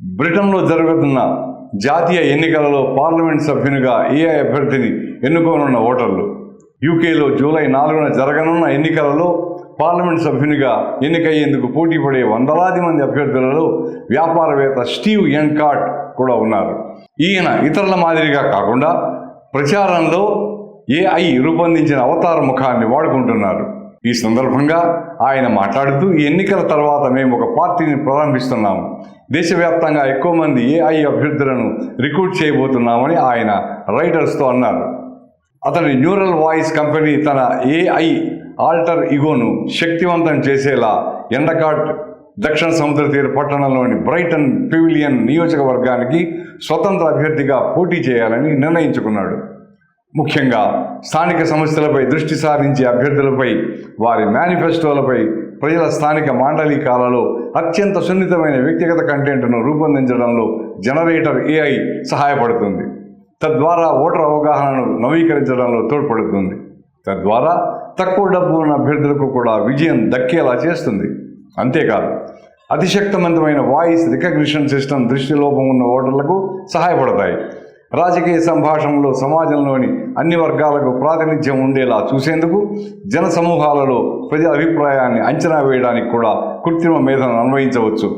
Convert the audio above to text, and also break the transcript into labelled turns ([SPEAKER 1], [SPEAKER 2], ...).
[SPEAKER 1] బ్రిటన్లో జరుగుతున్న జాతీయ ఎన్నికలలో పార్లమెంట్ సభ్యునిగా ఏఐ అభ్యర్థిని ఎన్నుకోనున్న ఓటర్లు. యూకేలో జూలై నాలుగున జరగనున్న ఎన్నికలలో పార్లమెంట్ సభ్యునిగా ఎన్నికయ్యేందుకు పోటీ పడే వందలాది మంది అభ్యర్థులలో వ్యాపారవేత్త స్టీవ్ ఎన్కాట్ కూడా ఉన్నారు. ఈయన ఇతరుల మాదిరిగా కాకుండా ప్రచారంలో ఏఐ రూపొందించిన అవతార ముఖాన్ని వాడుకుంటున్నారు. ఈ సందర్భంగా ఆయన మాట్లాడుతూ ఈ ఎన్నికల తర్వాత మేము ఒక పార్టీని ప్రారంభిస్తున్నాము. దేశవ్యాప్తంగా ఎక్కువ మంది ఏఐ అభ్యర్థులను రిక్రూట్ చేయబోతున్నామని ఆయన రైటర్స్తో అన్నారు. అతని న్యూరల్ వాయిస్ కంపెనీ తన ఏఐ ఆల్టర్ ఇగోను శక్తివంతం చేసేలా ఎండకాట్ దక్షిణ సముద్ర తీర పట్టణంలోని బ్రైటన్ పివిలియన్ నియోజకవర్గానికి స్వతంత్ర అభ్యర్థిగా పోటీ చేయాలని నిర్ణయించుకున్నాడు. ముఖ్యంగా స్థానిక సమస్యలపై దృష్టి సారించే అభ్యర్థులపై వారి మేనిఫెస్టోలపై ప్రజల స్థానిక మాండలికాలలో అత్యంత సున్నితమైన వ్యక్తిగత కంటెంట్ను రూపొందించడంలో జనరేటర్ ఏఐ సహాయపడుతుంది. తద్వారా ఓటర్ అవగాహనను నవీకరించడంలో తోడ్పడుతుంది. తద్వారా తక్కువ డబ్బు ఉన్న అభ్యర్థులకు కూడా విజయం దక్కేలా చేస్తుంది. అంతేకాదు అతిశక్తవంతమైన వాయిస్ రికగ్నిషన్ సిస్టమ్ దృష్టిలోపం ఉన్న ఓటర్లకు సహాయపడతాయి. రాజకీయ సంభాషణలో సమాజంలోని అన్ని వర్గాలకు ప్రాతినిధ్యం ఉండేలా చూసేందుకు జన సమూహాలలో ప్రజల అభిప్రాయాన్ని అంచనా వేయడానికి కూడా కృత్రిమ మేధను అన్వయించవచ్చు.